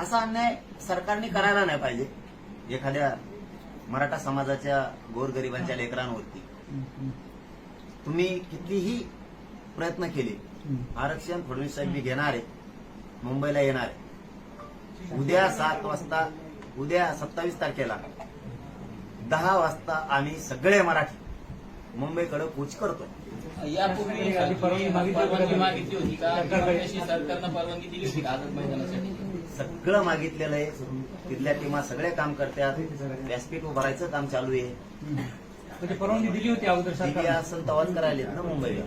असा अन्याय सरकारने करायला नाही पाहिजे. एखाद्या मराठा समाजाच्या गोरगरिबांच्या लेकरांवरती. तुम्ही कितीही प्रयत्न केले आरक्षण फडणवीस साहेब बी घेणार आहे. मुंबईला येणार आहे. उद्या सात वाजता उद्या सत्तावीस तारखेला दहा वाजता आम्ही सगळे मराठी मुंबईकडे कूच करतोय यापूर्वी परवानगी मागितली होती का? सरकारनं परवानगी दिली होती का? आझाद मैदानासाठी? सगळं मागितलेलं आहे. तिथल्या टीमा सगळे काम करतात. व्यासपीठ उभारायचं काम चालू आहे. म्हणजे परवानगी दिली होती अगोदर दिली असं तवाच करायलेत ना मुंबईला.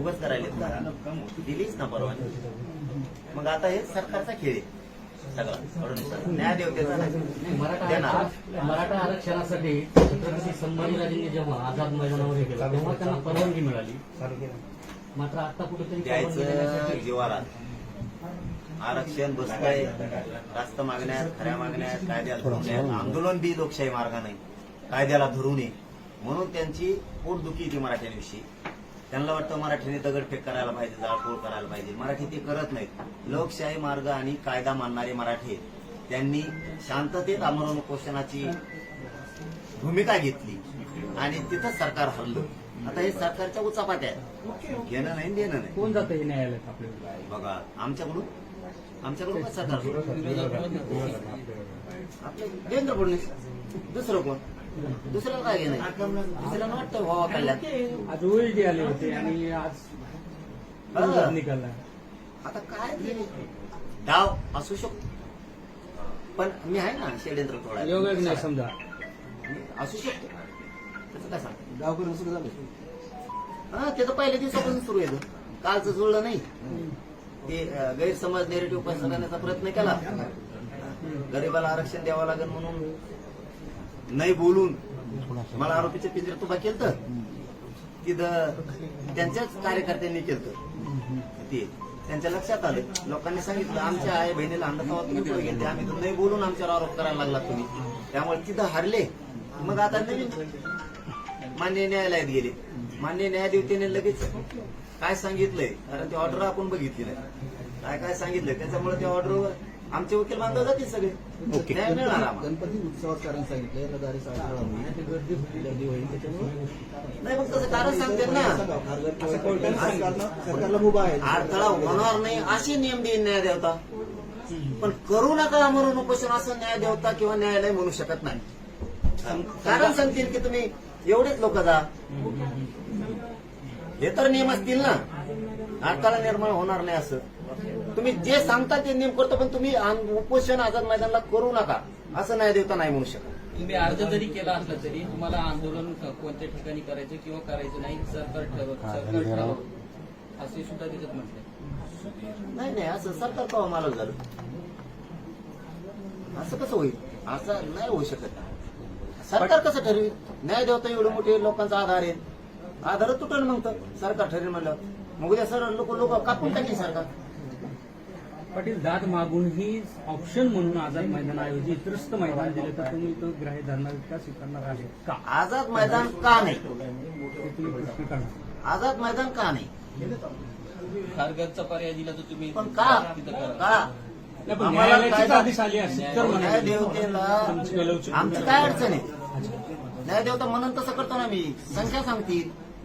उगाच करायलेत का दिलीच ना परवानगी. मग आता हे सरकारचा खेळ आहे. मराठा आरक्षणासाठी छत्रपती संभाजीराजेंनी जेव्हा आझाद मैदानावर हे केलं तेव्हा त्यांना परवानगी मिळाली. मात्र आता कुठेतरी द्यायचं जीवारात आरक्षण बसतंय. रास्त मागण्यात खऱ्या मागण्यात कायद्याला धरून आहे. आंदोलन बी लोकशाही मार्गाने कायद्याला धरून आहे म्हणून त्यांची पोटदुखी येते मराठ्यांविषयी त्यांना वाटतं मराठीने दगडफेक करायला पाहिजे जाळपोळ करायला पाहिजे. मराठी ते करत नाहीत. लोकशाही मार्ग आणि कायदा मानणारे मराठी आहेत. त्यांनी शांततेत आमरण उपोषणाची भूमिका घेतली आणि तिथं सरकार हरलं. आता हे सरकारच्या उचापात्या आहेत. घेणं नाही देणं नाही. कोण जातं हे न्यायालयात आपल्याला? बघा आमच्याकडून आमच्याकडून सरकार आपलं देवेंद्र फडणवीस दुसरं कोण? दुसऱ्याला काय घेणं दुसऱ्याला वाटतं व्हावा कल्याण. आज ओएसडी आले होते आणि आज हा. निकाल आहे. आता काय डाव असू शकतो. पण मी आहे ना षडयंत्र तोडायला योगच नाही समजा. असू शकतो. त्याचं काय सांग गावकरी सुरू झालं? हा ते तर पहिल्या दिवसापासून सुरू येतं कालचं जुळलं नाही. ते गैरसमज नेरेटिव्ह पैसा करण्याचा प्रयत्न केला. गरीबाला आरक्षण द्यावं लागेल म्हणून नाही बोलून मला आरोपीचे पिंजऱ्यात तुबा केलं तर तिथं त्यांच्याच कार्यकर्त्यांनी केलं ते त्यांच्या लक्षात आलं. लोकांनी सांगितलं आमच्या आई बहिणीला अंडा तुम्ही आम्ही तर नाही बोलून आमच्यावर आरोप करायला लागला तुम्ही. त्यामुळे तिथं हारले. मग आता नवीन मान्य न्यायालयात गेले. मान्य न्यायाधीशाने लगेच काय सांगितलंय? कारण ती ऑर्डर आपण बघितली नाही काय काय सांगितलंय? त्याच्यामुळे त्या ऑर्डरवर आमचे वकील बांधव जातील सगळे. न्याय मिळणार आम्हाला. गणपती उत्सवात कारण साडे गर्दी होईल गर्दी होईल त्याच्यामुळे. नाही मग तसं कारण सांगते ना. सरकारला मुभा आहे. अडथळा होणार नाही असे नियम देईन न्याय देवता पण करू नका म्हणून उपोषण असं न्याय देवता किंवा न्यायालय म्हणू शकत नाही. कारण सांगतील की तुम्ही एवढेच लोक जा. हे तर नियम असतील ना. अडथळा निर्माण होणार नाही असं. तुम्ही जे सांगता ते नियम करतो पण तुम्ही उपोषण आझाद मैदानाला करू नका. असं न्याय देवता नाही म्हणू शकत. तुम्ही अर्ज जरी केला असला तरी तुम्हाला आंदोलन कोणत्या ठिकाणी करायचं किंवा करायचं नाही सरकार ठरवत सरकार असे सुद्धा त्याच्यात म्हटलं. नाही नाही असं सरकार कवा मालक झालं? असं कसं होईल? असं नाही होऊ शकत. सरकार कसं ठरवी न्याय देवता एवढे मोठे लोकांचा आधार आहे. आधार तुटल मग तर सरकार ठरेल म्हणलं. मग उद्या सर लोक लोक कापून टाकली सरकार. पाटील दाद मागूनही ऑप्शन म्हणून आझाद मैदानाऐवजी त्रस्त मैदान दिलं तर तुम्ही तो ग्राह्य धरणार का स्वीकारणार आहे का? आझाद मैदान का नाही? तुम्ही प्रश्न आझाद मैदान का नाही? खारघरचा पर्याय दिला तर तुम्ही पण का? तिथं करा. का? न्याय. देवतेला आमचं काय अडचण आहे? न्याय देवता म्हणून तसं करतो ना मी. संख्या सांगतील.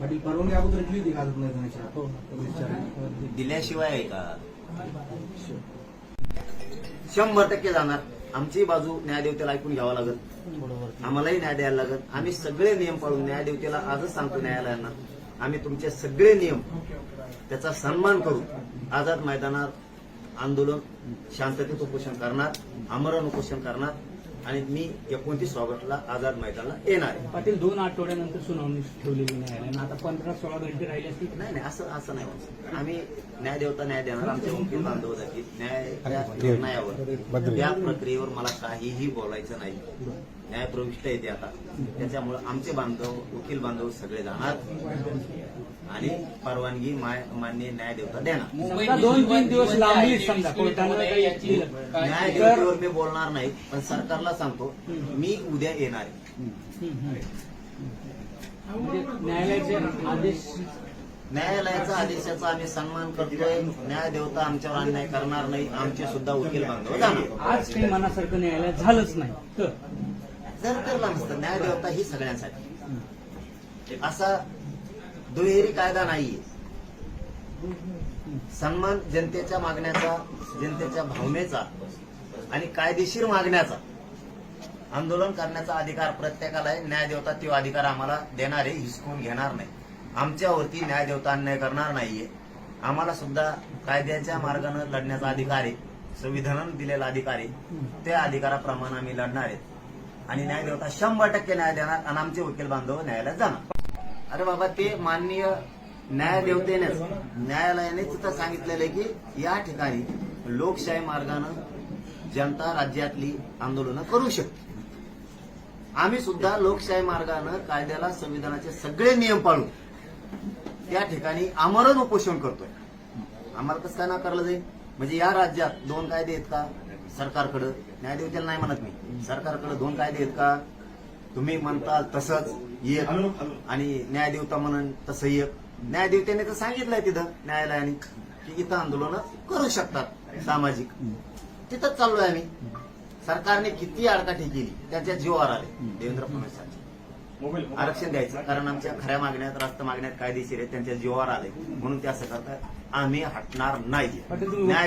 पाटील परवानगी अगोदर दिली होती का आझाद मैदानाची हो. दिल्याशिवाय आहे का? शंभर टक्के जाणार. आमची बाजू न्यायदेवतेला ऐकून घ्यावं लागेल. आम्हालाही न्याय द्यायला लागेल. आम्ही सगळे नियम पाळून न्यायदेवतेला आजच सांगतो न्यायालयांना आम्ही तुमचे सगळे नियम त्याचा सन्मान करू. आझाद मैदानात आंदोलन शांततेत उपोषण करणार आमरण उपोषण करणार आणि मी एकोणतीस ऑगस्टला आझाद मैदानाला येणार आहे. पाटील दोन आठवड्यानंतर सुनावणी ठेवलेली न्यायालयानं आता पंधरा सोळा घंटे राहिले असतील. नाही नाही असं असं नाही होत. आम्ही न्याय देवता न्याय देणार आमचे वकील बांधव जातील न्याय त्या निर्णयावर त्या प्रक्रियेवर मला काहीही बोलायचं नाही. न्यायप्रविष्ट येते आता. त्याच्यामुळे आमचे बांधव वकील बांधव सगळे जाणार. आणि परवानगी मान्य न्यायदेवता देणार. मुंबईत समजा दोन तीन दिवस लांबली. काय- न्यायदेवतेवर मी बोलणार नाही पण सरकारला सांगतो मी उद्या येणार. म्हणजे न्यायालयाचे आदेश न्यायालयाचा आदेशाचा आम्ही सन्मान करतोय. न्यायदेवता आमच्यावर अन्याय करणार नाही. आमचे सुद्धा वकील बांधव जाणार आज काही मनासारखं न्यायालयात झालंच नाही. तर. जर करला नसतं न्यायदेवता ही सगळ्यांसाठी. असा दुहेरी कायदा नाहीये. सन्मान जनतेच्या मागण्याचा जनतेच्या भावनेचा आणि कायदेशीर मागण्याचा. आंदोलन करण्याचा अधिकार प्रत्येकाला आहे. न्यायदेवता तो अधिकार आम्हाला देणार आहे हिसकून घेणार नाही. आमच्यावरती न्यायदेवता अन्याय करणार नाहीये. आम्हाला सुद्धा कायद्याच्या मार्गाने लढण्याचा अधिकार आहे संविधानानं दिलेला अधिकार आहे. त्या अधिकाराप्रमाणे आम्ही लढणार आहेत. आणि न्यायदेवता शंभर टक्के न्याय देणार आणि आमचे वकील बांधव न्यायालयात जाणार. अरे बाबा ते माननीय न्यायदेवतेनेच न्यायालयाने तर सांगितलेलं आहे की या ठिकाणी लोकशाही मार्गानं जनता राज्यातली आंदोलनं करू शकते. आम्ही सुद्धा लोकशाही मार्गानं कायद्याला संविधानाचे सगळे नियम पाळून त्या ठिकाणी आमरण उपोषण करतोय. आम्हाला कसं काय नाकारलं जाईल? म्हणजे या राज्यात दोन कायदे आहेत का? सरकारकडं. न्यायदेवतेला नाही म्हणत मी. सरकारकडे दोन कायदे आहेत का? तुम्ही म्हणताल तसंच एक. आणि न्यायदेवता म्हणून तसं एक. न्यायदेवतेने तर सांगितलंय तिथं न्यायालयाने की इथं आंदोलन करू शकतात सामाजिक. तिथंच चाललोय आम्ही. सरकारने किती आडकाठी केली त्याच्या जीवावर आले देवेंद्र फडणवीसांचे. आरक्षण द्यायचं कारण आमच्या खऱ्या मागण्यात रास्त मागण्यात कायदेशीर आहे त्यांच्या जीवावर आले म्हणून ते असं करतात आम्ही हटणार नाही. न्याय